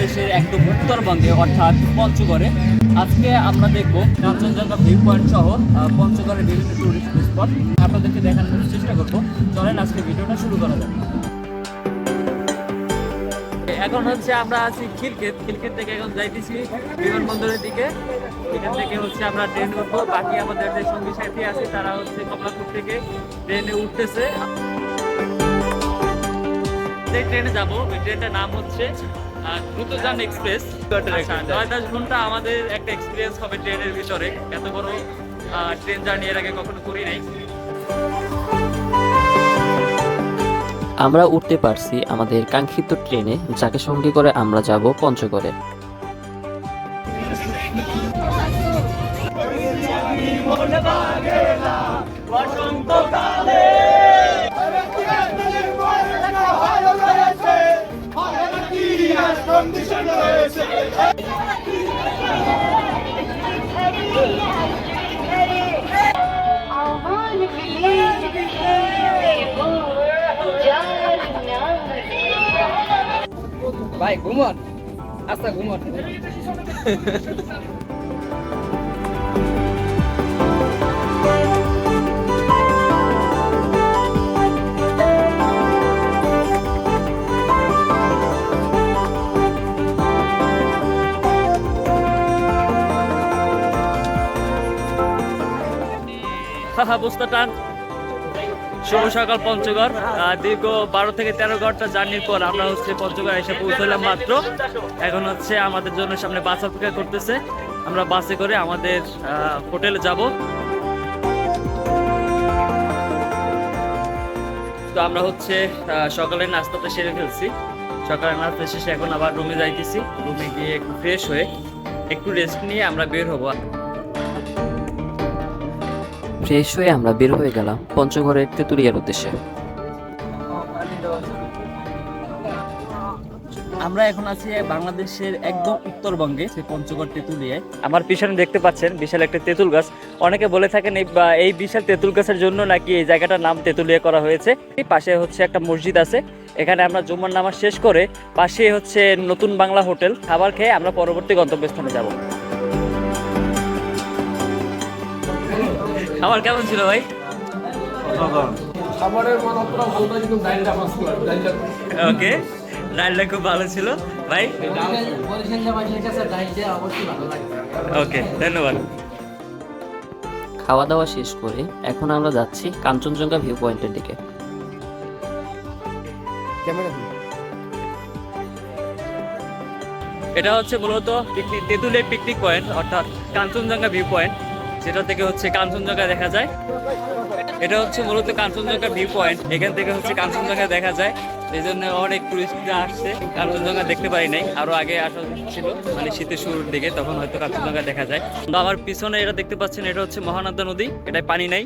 বাংলাদেশের একদম উত্তরবঙ্গে, অর্থাৎ পঞ্চগড়ে। আজকে আমরা দেখব কাঞ্চনজঙ্ঘা ভিউ পয়েন্ট সহ পঞ্চগড়ের বিভিন্ন টুরিস্ট স্পট আপনাদেরকে দেখানোর চেষ্টা করব। চলেন আজকে ভিডিওটা শুরু করা যাক। এখন হচ্ছে আমরা আছি খিলক্ষেত। খিলক্ষেত থেকে এখন যাইতেছি বিমানবন্দরের দিকে। এখান থেকে হচ্ছে আমরা ট্রেন করব বাকি আমাদের যে সঙ্গী সাথী আছে, তারা হচ্ছে কমলাপুর থেকে ট্রেনে উঠতেছে। যে ট্রেনে যাব, ওই ট্রেনটার নাম হচ্ছে দ্রুতযান এক্সপ্রেস আচ্ছা, নয় দশ ঘণ্টা আমাদের একটা এক্সপিরিয়েন্স হবে ট্রেনের ভিতরে। এত বড় ট্রেন জার্নি এর আগে কখনো করি নাই। আমরা উঠতে পারছি আমাদের কাঙ্ক্ষিত ট্রেনে যাকে সঙ্গে করে আমরা যাব পঞ্চগড়ে। I ভাই ঘুমন। আচ্ছা ঘুমন। হাহা বস্তা টান। শুভ সকাল, পঞ্চগড়। দীর্ঘ বারো থেকে তেরো ঘণ্টা জার্নির পর আমরা হচ্ছে পঞ্চগড় এসে পৌঁছলাম মাত্র। এখন হচ্ছে আমাদের জন্য সামনে বাস অপেক্ষা করতেছে। আমরা বাসে করে আমাদের হোটেলে যাব। তো আমরা হচ্ছে সকালের নাস্তাটা সেরে ফেলছি। সকালের নাস্তা শেষে এখন আবার রুমে যাইতেছি। রুমে গিয়ে একটু ফ্রেশ হয়ে একটু রেস্ট নিয়ে আমরা বের হব। ফ্রেশ হয়ে আমরা বের হয়ে গেলাম পঞ্চগড়ের তেঁতুলিয়ার উদ্দেশ্যে। আমরা এখন আছি বাংলাদেশের একদম উত্তরবঙ্গে সে পঞ্চগড় তেঁতুলিয়ায়। আমার পিছনে দেখতে পাচ্ছেন বিশাল একটা তেঁতুল গাছ। অনেকে বলে থাকেন এই বা- এই বিশাল তেঁতুল গাছের জন্য নাকি এই জায়গাটার নাম তেঁতুলিয়া করা হয়েছে। এই পাশে হচ্ছে একটা মসজিদ আছে। এখানে আমরা জুম্মার নামাজ শেষ করে পাশে হচ্ছে নতুন বাংলা হোটেল। খাবার খেয়ে আমরা পরবর্তী গন্তব্যস্থানে যাব। খাবার কেমন ছিল ভাই? খাবারের মান অতটা ভালো না কিন্তু ডাইলটা ফার্স্ট ডাইলটা ওকে ডালটা খুব ভালো ছিল। ভাই? ওকে ধন্যবাদ। খাওয়া দাওয়া শেষ করে এখন আমরা যাচ্ছি কাঞ্চনজঙ্ঘা ভিউ পয়েন্টের দিকে। এটা হচ্ছে মূলত পিকনিক তেঁতুলের পিকনিক পয়েন্ট অর্থাৎ কাঞ্চনজঙ্ঘা ভিউ পয়েন্ট যেটা থেকে হচ্ছে কাঞ্চনজঙ্ঘা দেখা যায়। এটা হচ্ছে মূলত কাঞ্চনজঙ্ঘা ভিউ পয়েন্ট এখান থেকে হচ্ছে কাঞ্চনজঙ্ঘা দেখা যায়। এই জন্য অনেক টুরিস্টরা আসছে। কাঞ্চনজঙ্ঘা দেখতে পারি নাই। আরও আগে আসা ছিল মানে শীতের শুরুর দিকে, তখন হয়তো কাঞ্চনজঙ্ঘা দেখা যায়। তো আমার পিছনে এটা দেখতে পাচ্ছেন, এটা হচ্ছে মহানন্দা নদী। এটায় পানি নাই।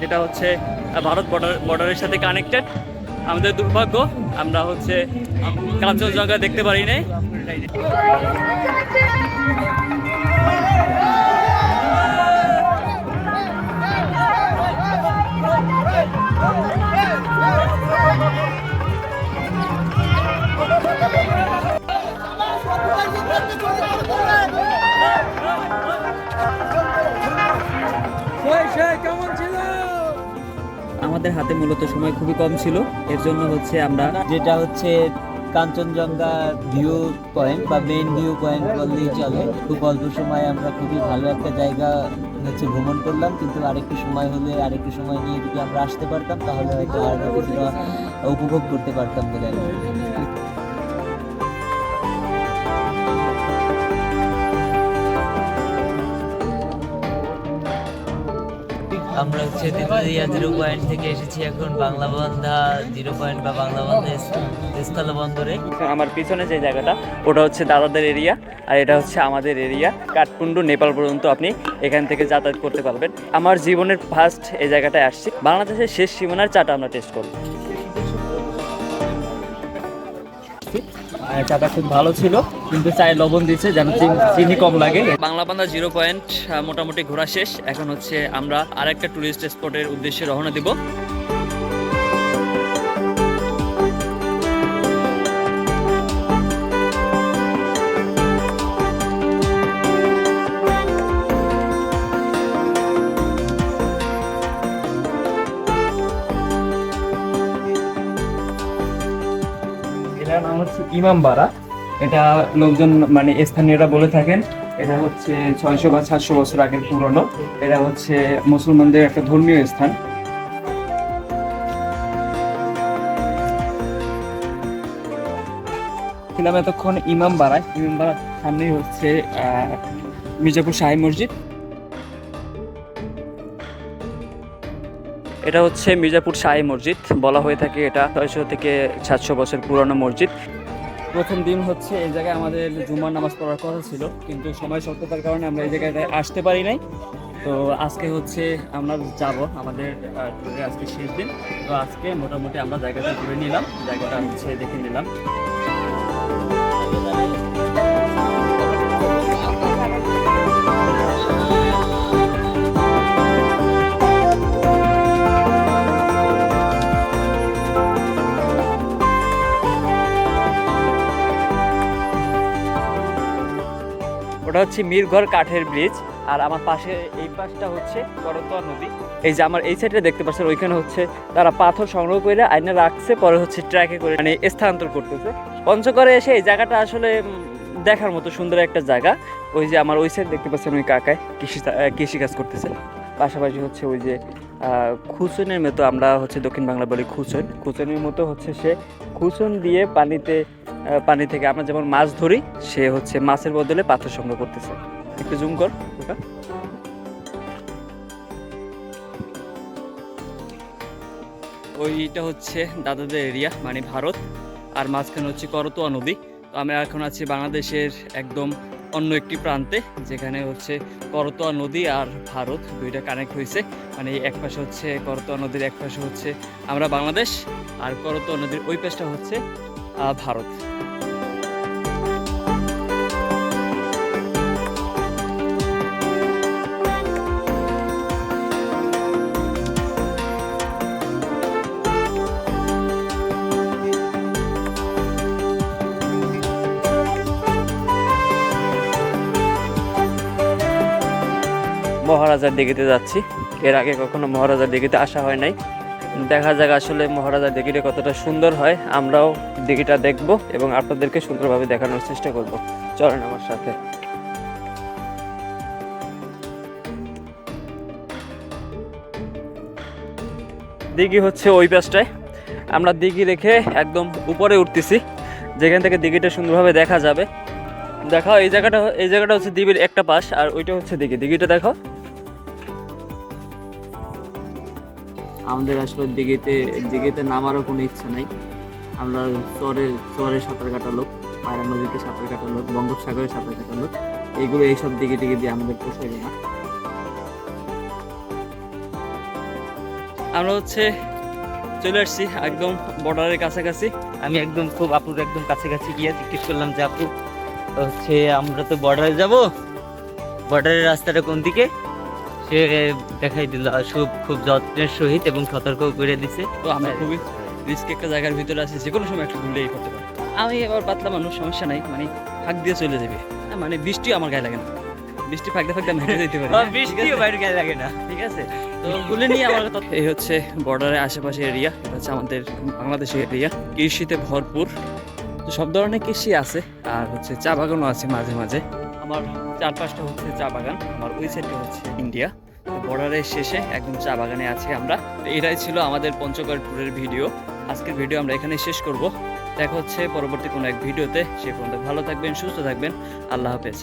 যেটা হচ্ছে ভারত বর্ডার বর্ডারের সাথে কানেক্টেড আমাদের দুর্ভাগ্য, আমরা হচ্ছে কাঞ্চনজঙ্ঘা দেখতে পারি নাই। আমাদের হাতে মূলত সময় খুবই কম ছিল। এর জন্য হচ্ছে আমরা যেটা হচ্ছে কাঞ্চনজঙ্ঘা ভিউ পয়েন্ট বা মেইন ভিউ পয়েন্ট বললেই চলে। খুব অল্প সময় আমরা খুবই ভালো একটা জায়গা হচ্ছে ভ্রমণ করলাম। কিন্তু আরেকটু সময় হলে, আরেকটু সময় নিয়ে যদি আমরা আসতে পারতাম, তাহলে হয়তো আরও কিছুটা উপভোগ করতে পারতাম বলে আমরা হচ্ছে তেতুলিয়া জিরো পয়েন্ট থেকে এসেছি এখন বাংলা বন্ধা জিরো পয়েন্ট বা বাংলা বন্ধা স্থল বন্দরে। আমার পিছনে যে জায়গাটা, ওটা হচ্ছে দাদাদের এরিয়া আর এটা হচ্ছে আমাদের এরিয়া কাঠমান্ডু নেপাল পর্যন্ত আপনি এখান থেকে যাতায়াত করতে পারবেন। আমার জীবনের ফার্স্ট এই জায়গাটায় আসছি। বাংলাদেশের শেষ সীমানার চাটা আমরা টেস্ট করব। চাটা খুব ভালো ছিল, কিন্তু চায়ে লবণ দিচ্ছে যেন চিনি- চিনি কম লাগে। বাংলা বান্ধা জিরো পয়েন্ট মোটামুটি ঘোরা শেষ। এখন হচ্ছে আমরা আরেকটা টুরিস্ট স্পটের উদ্দেশ্যে রওনা দিব। হচ্ছে ইমামবাড়া এটা লোকজন মানে স্থানীয়রা বলে থাকেন, এটা হচ্ছে ছয়শো বা সাতশো বছর আগের পুরনো। এটা হচ্ছে মুসলমানদের একটা ধর্মীয় স্থান। ছিলাম এতক্ষণ ইমামবাড়ায় ইমামবাড়ার সামনেই হচ্ছে মির্জাপুর শাহী মসজিদ। এটা হচ্ছে মির্জাপুর শাহী মসজিদ। বলা হয়ে থাকে এটা ছয়শো থেকে সাতশো বছর পুরনো মসজিদ। প্রথম দিন হচ্ছে এই জায়গায় আমাদের জুমার নামাজ পড়ার কথা ছিল, কিন্তু সময় স্বল্পতার কারণে আমরা এই জায়গায় আসতে পারি নাই। তো আজকে হচ্ছে আমরা যাব আমাদের আজকে শেষ দিন। তো আজকে মোটামুটি আমরা জায়গাটা ঘুরে নিলাম, জায়গাটা হচ্ছে দেখে নিলাম। হচ্ছে মিরঘর কাঠের ব্রিজ, আর আমার পাশে এই পাশটা হচ্ছে করতোয়া নদী। এই যে আমার এই সাইডে দেখতে পাচ্ছেন, ওইখানে হচ্ছে তারা পাথর সংগ্রহ করে আইনে রাখছে, পরে হচ্ছে ট্র্যাকে করে মানে স্থানান্তর করতেছে। পঞ্চগড়ে এসে এই জায়গাটা আসলে দেখার মতো সুন্দর একটা জায়গা। ওই যে আমার ওই সাইড দেখতে পাচ্ছেন ওই কাকায় কৃষি কৃষি কাজ করতেছে। পাশাপাশি হচ্ছে ওই যে খুচনের মতো আমরা হচ্ছে দক্ষিণ বাংলা বলি খুচন। খুচনের মতো হচ্ছে সে খুচন দিয়ে পানিতে পানি থেকে আমরা যেমন মাছ ধরি, সে হচ্ছে মাছের বদলে পাথর সংগ্রহ করতেছে। একটু জুম কর ওইটা হচ্ছে দাদাদের এরিয়া মানে ভারত, আর মাঝখানে হচ্ছে করতোয়া নদী। তো আমরা এখন আছি বাংলাদেশের একদম অন্য একটি প্রান্তে, যেখানে হচ্ছে করতোয়া নদী আর ভারত দুইটা কানেক্ট হয়েছে। মানে এক পাশে হচ্ছে করতোয়া নদীর এক পাশে হচ্ছে আমরা বাংলাদেশ, আর করতোয়া নদীর ওই পাশটা হচ্ছে ভারত। মহারাজার দিঘিতে যাচ্ছি। এর আগে কখনো মহারাজার দিঘিতে আসা হয় নাই। দেখা যাক আসলে মহারাজা দিঘিটা কতটা সুন্দর হয়, আমরাও দিঘিটা দেখব এবং আপনাদেরকে সুন্দরভাবে দেখানোর চেষ্টা করব। চলেন আমার সাথে। দিঘি হচ্ছে ওই পাশটায়। আমরা দিঘি রেখে একদম উপরে উঠতেছি, যেখান থেকে দিঘিটা সুন্দরভাবে দেখা যাবে। দেখাও, এই জায়গাটা এই জায়গাটা হচ্ছে দ্বীপের একটা পাশ আর ওইটা হচ্ছে দিঘি। দিঘিটা দেখো। আমাদের আসলে দিঘিতে দিঘিতে নামারও কোনো ইচ্ছা নাই। আমরা চরে চরে সাঁতার কাটা লোক, পায়রা নদীতে সাঁতার কাটা লোক, বঙ্গোপসাগরে সাঁতার কাটা লোক, এগুলো এইসব দিকে দিকে দিয়ে আমাদের পোষায় না। আমরা হচ্ছে চলে আসছি একদম বর্ডারের কাছাকাছি। আমি একদম খুব আপুর একদম কাছাকাছি গিয়ে জিজ্ঞেস করলাম যে, আপু, হচ্ছে আমরা তো বর্ডারে যাব? বর্ডারের রাস্তাটা কোন দিকে? সে দেখাই দিল খুব খুব যত্নের সহিত এবং সতর্ক করে দিছে। তো আমরা খুবই রিস্ক একটা জায়গার ভিতরে আছি যে কোনো সময় একটা ঘুরলেই করতে পারি। আমি এবার পাতলা মানুষ সমস্যা নাই মানে ফাঁক দিয়ে চলে যাবে। হ্যাঁ, মানে বৃষ্টি আমার গায়ে লাগে না। বৃষ্টি ফাঁকতে ফাঁকতে আমি হেঁটে যেতে পারি। হ্যাঁ, আছে? বাইরে গায়ে লাগে না। ঠিক আছে? তো গুলে নিয়ে আমার কথা এই হচ্ছে বর্ডারের আশেপাশে এরিয়া এটা হচ্ছে আমাদের বাংলাদেশের এরিয়া কৃষিতে ভরপুর। তো সব ধরনের কৃষি আছে আর হচ্ছে চা বাগানও আছে মাঝে মাঝে। আমার চারপাশটা হচ্ছে চা বাগান, আমার ওই সাইডটা হচ্ছে ইন্ডিয়া। বর্ডারের শেষে একদম চা বাগানে আছি আমরা। এটাই ছিল আমাদের পঞ্চগড় ট্যুরের ভিডিও আজকের ভিডিও আমরা এখানে শেষ করব। দেখা হচ্ছে পরবর্তী কোনো এক ভিডিওতে সে পর্যন্ত ভালো থাকবেন, সুস্থ থাকবেন। আল্লাহ হাফেজ।